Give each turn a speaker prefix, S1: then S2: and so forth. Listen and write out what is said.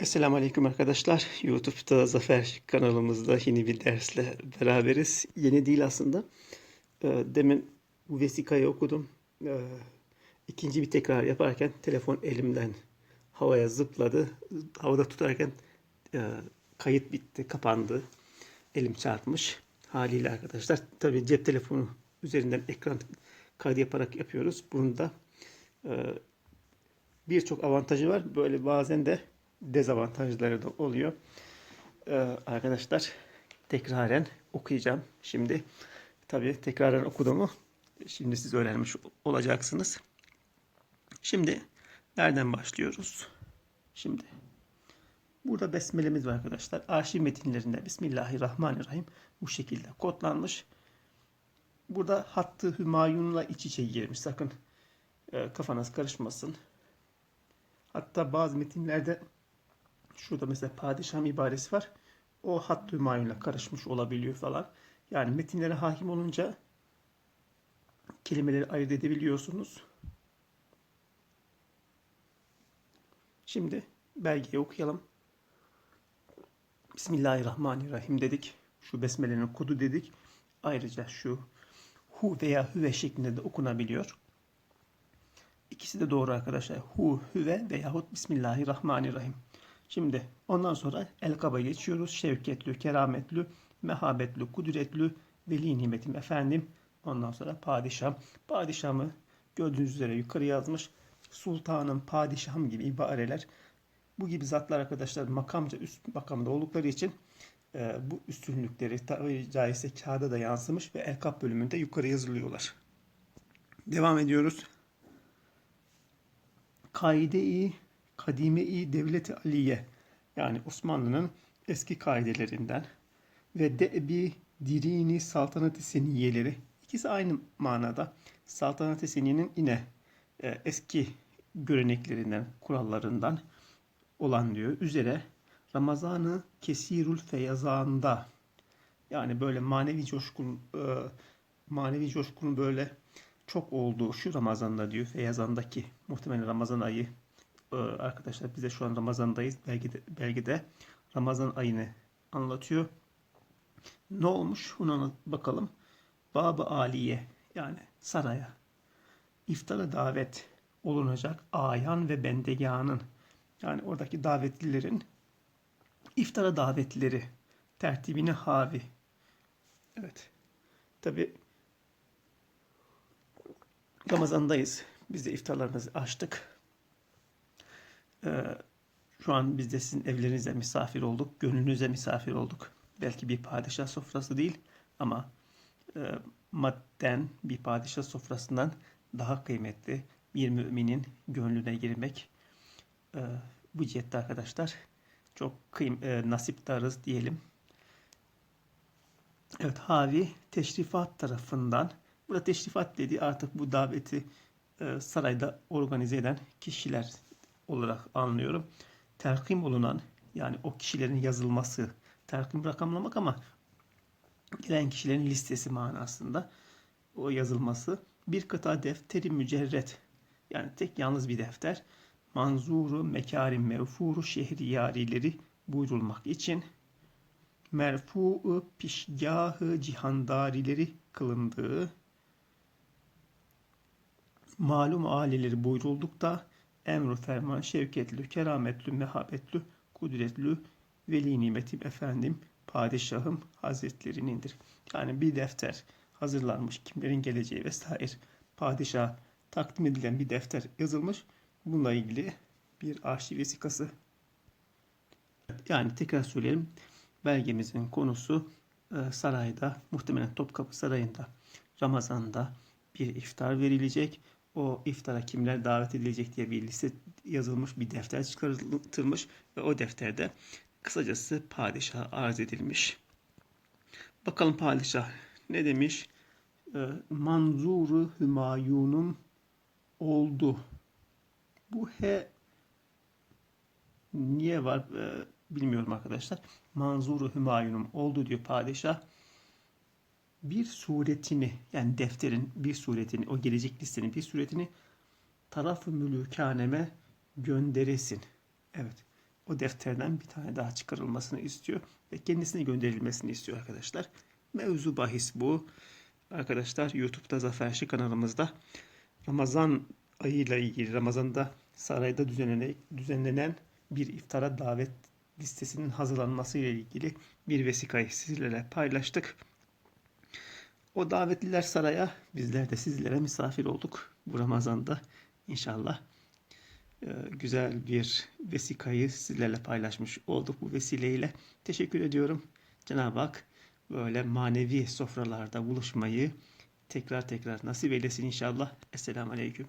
S1: Esselamu Aleyküm arkadaşlar. YouTube'da Zafer kanalımızda yeni bir dersle beraberiz. Yeni değil aslında. Ee, Demin bu vesikayı okudum. Ee, İkinci bir tekrar yaparken telefon elimden havaya zıpladı. Havada tutarken e, kayıt bitti, kapandı. Elim çarpmış. Haliyle arkadaşlar. Tabii cep telefonu üzerinden ekran kaydı yaparak yapıyoruz. Bunun da e, birçok avantajı var. Böyle bazen de dezavantajları da oluyor. Ee, arkadaşlar tekraren okuyacağım şimdi. Tabii tekraren okuduğumu şimdi siz öğrenmiş olacaksınız. Şimdi nereden başlıyoruz? Şimdi burada besmelemiz var arkadaşlar. Arşiv metinlerinde Bismillahirrahmanirrahim bu şekilde kodlanmış. Burada hattı Hümayun'la iç içe girmiş. Sakın e, kafanız karışmasın. Hatta bazı metinlerde şurada mesela padişah ibaresi var. O hat hümayunla karışmış olabiliyor falan. Yani metinlere hakim olunca kelimeleri ayırt edebiliyorsunuz. Şimdi belgeyi okuyalım. Bismillahirrahmanirrahim dedik. Şu besmelenin kodu dedik. Ayrıca şu hu veya hüve şeklinde de okunabiliyor. İkisi de doğru arkadaşlar. Hu, hüve veyahut Bismillahirrahmanirrahim. Şimdi ondan sonra elkaba geçiyoruz. Şevketli, kerametli, mehabetli, kudretli, veli nimetim efendim. Ondan sonra padişahım. Padişahımı gördüğünüz üzere yukarı yazmış. Sultanım, padişahım gibi ibareler. Bu gibi zatlar arkadaşlar makamca üst makamda oldukları için e, bu üstünlükleri tabiri caizse kağıda da yansımış ve elkap bölümünde yukarı yazılıyorlar. Devam ediyoruz. Kaide-i Kadime-i Devleti Aliye yani Osmanlı'nın eski kaidelerinden ve Debi Dirini Saltanat-ı Seniyeleri ikisi aynı manada Saltanat-ı Seniye'nin yine e, eski göreneklerinden, kurallarından olan diyor. Üzere Ramazanı Kesirul Feyazan'da yani böyle manevi coşkun e, manevi coşkunun böyle çok olduğu şu Ramazan'da diyor Feyazan'daki muhtemelen Ramazan ayı arkadaşlar bize şu an Ramazan'dayız belgede, belgede Ramazan ayını anlatıyor. Ne olmuş? Ona bakalım. Bab-ı Aliye yani saraya iftara davet olunacak ayan ve bendeganın yani oradaki davetlilerin iftara davetleri tertibine havi. Evet. Tabi Ramazan'dayız. Biz de iftarlarımızı açtık. Ee, şu an biz de sizin evlerinize misafir olduk. Gönlünüze misafir olduk. Belki bir padişah sofrası değil ama e, madden bir padişah sofrasından daha kıymetli bir müminin gönlüne girmek. E, bu cihette arkadaşlar çok kıym e, nasiptarız diyelim. Evet Havi teşrifat tarafından burada teşrifat dediği artık bu daveti e, sarayda organize eden kişiler olarak anlıyorum. Terkim olunan yani o kişilerin yazılması, terkim rakamlamak ama gelen kişilerin listesi manasında o yazılması. Bir kıta defteri mücerret yani tek yalnız bir defter. Manzuru mekarim mevfuru şehriyarileri buyurulmak için merfu'u pişgahı cihandarileri kılındığı malum aileleri buyuruldukta emru ferman şevketli, kerametli, mehabetli, kudretli, veli nimetim efendim, padişahım hazretlerinindir. Yani bir defter hazırlanmış, kimlerin geleceği vesaire padişah takdim edilen bir defter yazılmış. Bununla ilgili bir arşiv vesikası. Yani tekrar söyleyelim. Belgemizin konusu e, sarayda, muhtemelen Topkapı Sarayı'nda Ramazan'da bir iftar verilecek o iftara kimler davet edilecek diye bir liste yazılmış bir defter çıkartılmış ve o defterde kısacası padişah arz edilmiş. Bakalım padişah ne demiş? E, Manzuru Hümayun'um oldu. Bu he niye var e, bilmiyorum arkadaşlar. Manzuru Hümayun'um oldu diyor padişah bir suretini yani defterin bir suretini o gelecek listenin bir suretini tarafı gönderesin. Evet. o defterden bir tane daha çıkarılmasını istiyor ve kendisine gönderilmesini istiyor arkadaşlar. Mevzu bahis bu. Arkadaşlar YouTube'da Zafer Şık kanalımızda Ramazan ayıyla ilgili Ramazan'da sarayda düzenlenen, düzenlenen bir iftara davet listesinin hazırlanması ile ilgili bir vesikayı sizlerle paylaştık. O davetliler saraya, bizler de sizlere misafir olduk bu Ramazan'da. İnşallah e, güzel bir vesikayı sizlerle paylaşmış olduk bu vesileyle. Teşekkür ediyorum. Cenab-ı Hak böyle manevi sofralarda buluşmayı tekrar tekrar nasip eylesin inşallah. Esselamu Aleyküm.